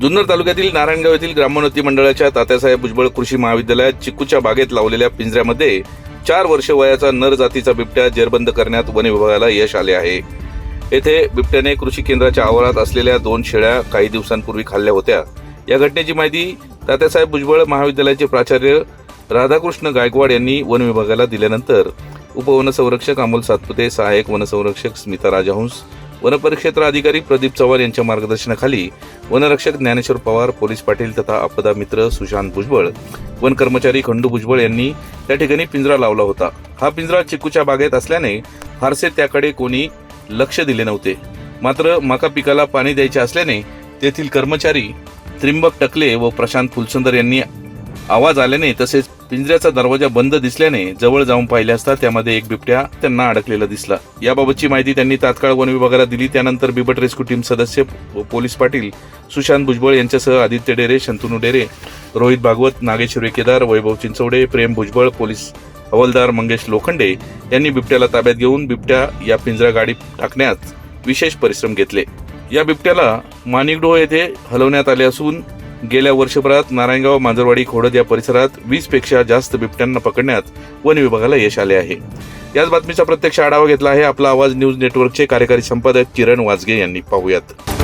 जुन्नर तालुक्यातील नारायणगाव येथील ग्रामोन्नती मंडळाच्या तात्यासाहेब भुजबळ कृषी महाविद्यालयात चिकूच्या बागेत लावलेल्या पिंजऱ्यामध्ये चार वर्ष वयाचा नर जातीचा बिबट्या जेरबंद करण्यात वन विभागाला यश आले आहे. येथे बिबट्याने कृषी केंद्राच्या आवारात असलेल्या दोन शेळ्या काही दिवसांपूर्वी खाल्ल्या होत्या. या घटनेची माहिती तात्यासाहेब भुजबळ महाविद्यालयाचे प्राचार्य राधाकृष्ण गायकवाड यांनी वन विभागाला दिल्यानंतर उपवनसंरक्षक अमोल सातपुते सहाय्यक वनसंरक्षक स्मिता राजहंस वनपरिक्षेत्र अधिकारी प्रदीप चव्हाण यांच्या मार्गदर्शनाखाली वनरक्षक ज्ञानेश्वर पवार पोलीस पाटील तथा आपदा मित्र सुशांत भुजबळ वन कर्मचारी खंडू भुजबळ यांनी त्या ठिकाणी पिंजरा लावला होता. हा पिंजरा चिकूच्या बागेत असल्याने फारसे त्याकडे कोणी लक्ष दिले नव्हते. मात्र मका पिकाला पाणी द्यायचे असल्याने तेथील कर्मचारी त्रिंबक टकले व प्रशांत फुलसुंदर यांनी आवाज आल्याने तसेच पिंजऱ्याचा दरवाजा बंद दिसल्याने जवळ जाऊन पाहिले असता त्यामध्ये एक बिबट्या त्यांना अडकलेला दिसला. याबाबतची माहिती त्यांनी तात्काळ वन विभागाला दिली. त्यानंतर बिबट रेस्क्यू टीम सदस्य पोलीस पाटील सुशांत भुजबळ यांच्यासह आदित्य डेरे शंतनू डेरे रोहित भागवत नागेश्वर केदार वैभव चिंचवडे प्रेम भुजबळ पोलीस हवालदार मंगेश लोखंडे यांनी बिबट्याला ताब्यात घेऊन बिबट्या या पिंजरा गाडीत टाकण्यात विशेष परिश्रम घेतले. या बिबट्याला माणिकडोह येथे हलवण्यात आले असून गेल्या वर्षभरात नारायणगाव मांजरवाडी खोडद या परिसरात वीसपेक्षा जास्त बिबट्यांना पकडण्यात वन विभागाला यश आले आहे. याच बातमीचा प्रत्यक्ष आढावा घेतला आहे आपला आवाज न्यूज नेटवर्कचे कार्यकारी संपादक किरण वाजगे यांनी. पाहूयात.